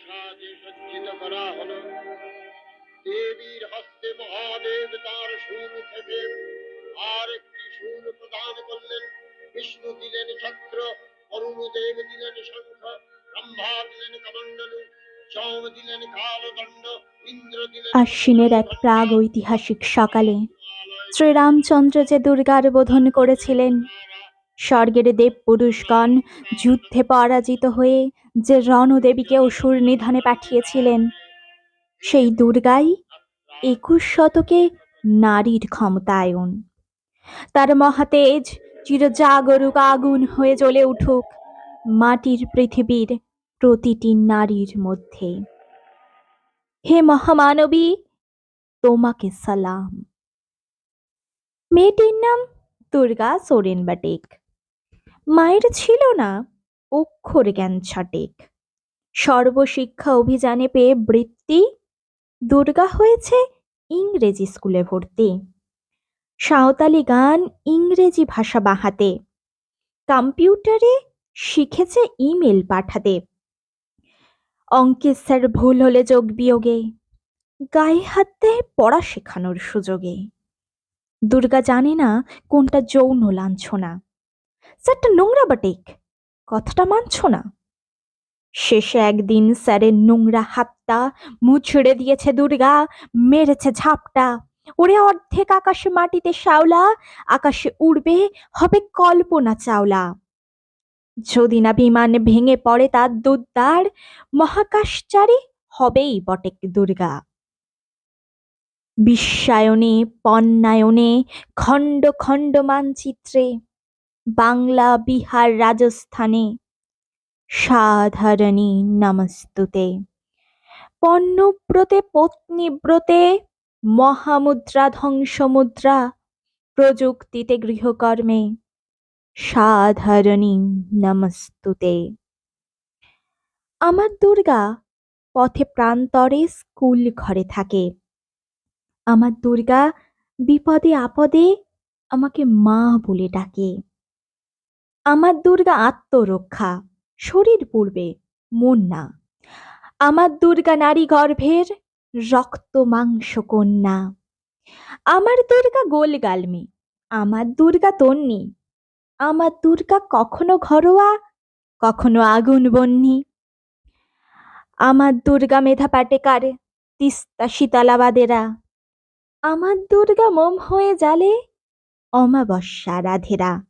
রাজপ্রাসাদে সজ্জিত করা হলো। দেবীর হস্তে মহাদেব তার শুল থেকে আর একটি শুল প্রদান করলেন। বিষ্ণু দিলেন চক্র অরুণদেব দিলেন শঙ্খ ব্রহ্মা দিলেন কমণ্ডলু আশ্বিনের এক প্রাগ ঐতিহাসিক সকালে শ্রীরামচন্দ্র যে দুর্গার বোধন করেছিলেন স্বর্গের দেব পুরুষগণ যুদ্ধে পরাজিত হয়ে যে রণদেবীকে অসুর নিধনে পাঠিয়েছিলেন, সেই দুর্গাই একুশ শতকে নারীর ক্ষমতায়ন তার মহাতেজ চিরজাগরুক আগুন হয়ে জ্বলে উঠুক মাটির পৃথিবীর প্রতিটি নারীর মধ্যে। হে মহামানবী, তোমাকে সালাম। মেয়েটির নাম দুর্গা সোরেন বাটেক। মায়ের ছিল না, অক্ষর জ্ঞান ছটেক সর্বশিক্ষা অভিযানে পেয়ে বৃত্তি, দুর্গা হয়েছে ইংরেজি স্কুলে ভর্তি। সাঁওতালি গান ইংরেজি ভাষা বাহাতে। কম্পিউটারে শিখেছে ইমেল পাঠাতে। অঙ্কের স্যার ভুল হলে যোগ বিয়োগে। গায়ে হাত দেয় পড়া শেখানোর সুযোগে। দুর্গা জানে না কোনটা যৌন লাঞ্ছনা। স্যারটা নোংরা বাটেক। কথাটা মানছ না? শেষে একদিন স্যারের নোংরা হাতটা মুছড়ে দিয়েছে দুর্গা, মেরেছে ঝাপটা। ওরে অর্ধেক আকাশে মাটিতে শ্যাওলা, আকাশে উড়বে, হবে কল্পনা চাওলা। যদি না বিমান ভেঙে পড়ে তার দুদ্দার মহাকাশচারী হবেই বটেক দুর্গা। বিশ্বায়নে পণ্যায়নে খণ্ড খণ্ড মানচিত্রে বাংলা, বিহার, রাজস্থানে। সাধারণী নমস্তুতে। পণ্যব্রতে, পত্নীব্রতে, মহামুদ্রা, ধ্বংসমুদ্রা, প্রযুক্তিতে গৃহকর্মে। সাধারণী নমস্তুতে। আমার দুর্গা পথে প্রান্তরে স্কুল ঘরে থাকে। আমার দুর্গা বিপদে আপদে আমাকে মা বলে ডাকে। আমার দুর্গা আত্মরক্ষা, শরীর পূর্বে, মন না। আমার দুর্গা নারী গর্ভের রক্ত মাংস কন্যা। আমার দুর্গা গোল গালমি আমার দুর্গা তন্নি। আমার দুর্গা কখনো ঘরোয়া, কখনো আগুন বন্যি আমার দুর্গা মেধা পাটেকার, তিস্তা শীতলাবাদেরা। আমার দুর্গা মোম হয়ে জালে অমাবস্যা রাধেরা।